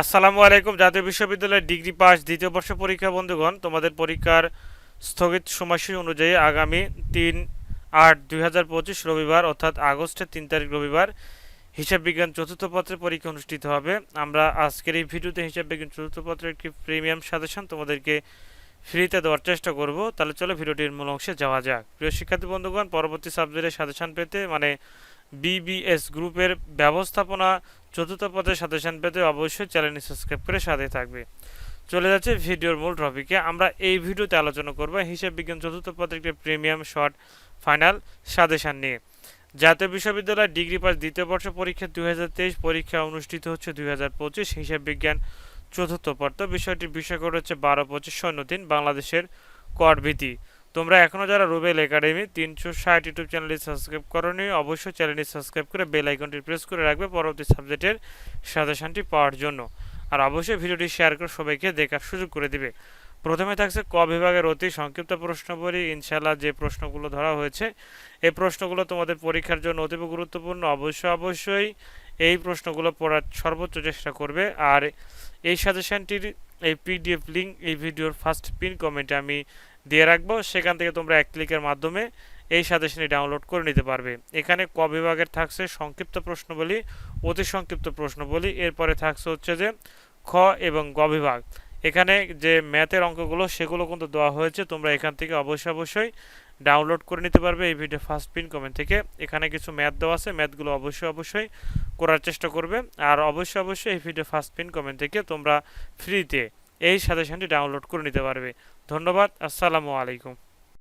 আসসালামু আলাইকুম। জাতীয় বিশ্ববিদ্যালয়ের ডিগ্রি পাস দ্বিতীয় বর্ষ পরীক্ষা, বন্ধুগণ, তোমাদের পরীক্ষার স্থগিত সময়সূচি অনুযায়ী আগামী তিন আট দুই রবিবার, অর্থাৎ আগস্টের তিন তারিখ রবিবার, হিসাব বিজ্ঞান চতুর্থ পত্রের পরীক্ষা অনুষ্ঠিত হবে। আমরা আজকের এই ভিডিওতে হিসাব বিজ্ঞান চতুর্থ পত্রের একটি প্রিমিয়াম সাজেশন তোমাদেরকে ফ্রিতে দেওয়ার চেষ্টা করব। তাহলে চলো ভিডিওটির মূল অংশে যাওয়া যাক। প্রিয় শিক্ষার্থী, বন্ধুগণ, পরবর্তী সাবজেক্টের সাজেশন পেতে মানে বিবিএস গ্রুপের ব্যবস্থাপনা চতুর্থ পদের সাজেশন পেতে অবশ্যই চ্যানেলটি সাবস্ক্রাইব করে সাথে থাকবে। চলে যাচ্ছে ভিডিওর মূল টপিকে আমরা এই ভিডিওতে আলোচনা করব হিসাব বিজ্ঞান চতুর্থ পদের একটি প্রিমিয়াম শর্ট ফাইনাল সাজেশন নিয়ে। জাতীয় বিশ্ববিদ্যালয় ডিগ্রি পাস দ্বিতীয় বর্ষ পরীক্ষা দুই হাজার তেইশ পরীক্ষা অনুষ্ঠিত হচ্ছে দুই হাজার পঁচিশ হিসাব বিজ্ঞান চতুর্থ পত্র বিষয়টির বিষয় করে হচ্ছে বারো পঁচিশ শূন্য তিন বাংলাদেশের কর তোমরা এখনও যারা রুবেল একাডেমি তিনশো ষাট ইউটিউব চ্যানেলটি সাবস্ক্রাইব করনি, অবশ্যই চ্যানেলটি সাবস্ক্রাইব করে বেল আইকনটি প্রেস করে রাখবে পরবর্তী সাবজেক্টের সাজেশনটি পাওয়ার জন্য। আর অবশ্যই ভিডিওটি শেয়ার করে সবাইকে দেখার সুযোগ করে দিবে। প্রথমে থাকছে ক বিভাগের অতি সংক্ষিপ্ত প্রশ্ন প্রশ্নবলী। ইনশাল্লাহ যে প্রশ্নগুলো ধরা হয়েছে, এই প্রশ্নগুলো তোমাদের পরীক্ষার জন্য অতীব গুরুত্বপূর্ণ। অবশ্যই অবশ্যই এই প্রশ্নগুলো পড়ার সর্বোচ্চ চেষ্টা করবে। আর এই সাজেশনটির এই পিডিএফ লিঙ্ক এই ভিডিওর ফার্স্ট পিন কমেন্টে আমি দিয়ে রাখব। সেখান থেকে তোমরা এক ক্লিকের মাধ্যমে এই সাজেশনটি ডাউনলোড করে নিতে পারবে। এখানে ক বিভাগের থাকছে সংক্ষিপ্ত প্রশ্নবলী, অতি সংক্ষিপ্ত প্রশ্নবলী। এরপরে থাকছে হচ্ছে যে খ এবং গ বিভাগ। এখানে যে ম্যাথের অঙ্কগুলো, সেগুলো কিন্তু দেওয়া হয়েছে। তোমরা এখান থেকে অবশ্যই অবশ্যই ডাউনলোড করে নিতে পারবে এই ভিডিও ফার্স্ট পিন কমেন্ট থেকে। এখানে কিছু ম্যাথ দেওয়া আছে। ম্যাথগুলো অবশ্যই অবশ্যই করার চেষ্টা করবে। আর অবশ্যই অবশ্যই এই ভিডিও ফার্স্ট পিন কমেন্ট থেকে তোমরা ফ্রিতে এই সাজেশনটি ডাউনলোড করে নিতে পারবে। ধন্যবাদ আসসালামু আলাইকুম।